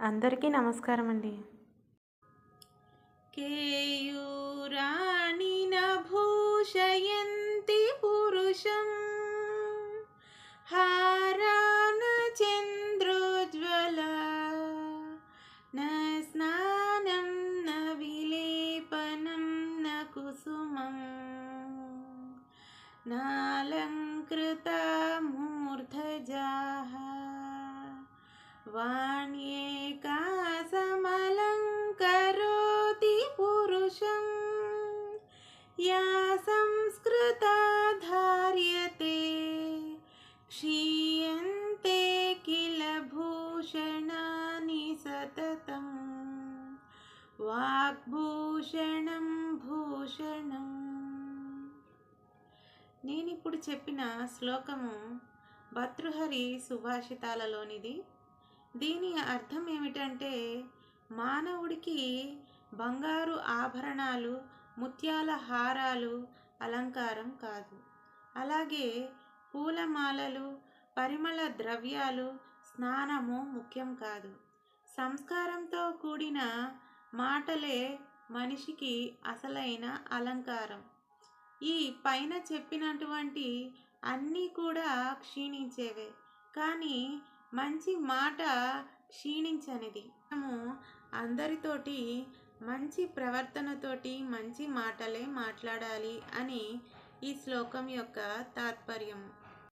అందరికీ నమస్కారం అండి కేయూరాణి భూషయంతి పురుషం హారాన చంద్రోజ్వల న స్నానం న విలేపనం న కుసుమం నాలంకృత మూర్ధజా వాణ్యే క్షీయంతే కిల భూషణాని సతతం వాగ్భూషణం భూషణం నేను ఇప్పుడు చెప్పిన శ్లోకము భర్తృహరి సుభాషితాలలోనిది. దీని అర్థం ఏమిటంటే మానవుడికి బంగారు ఆభరణాలు ముత్యాల హారాలు అలంకారం కాదు. అలాగే పూలమాలలు పరిమళ ద్రవ్యాలు స్నానము ముఖ్యం కాదు. సంస్కారంతో కూడిన మాటలే మనిషికి అసలైన అలంకారం. ఈ పైన చెప్పినటువంటి అన్నీ కూడా క్షీణించేవే. కానీ మంచి మాట క్షీణించనిది. మనము అందరితోటి మంచి ప్రవర్తనతోటి మంచి మాటలే మాట్లాడాలి అని ఈ శ్లోకం యొక్క తాత్పర్యము.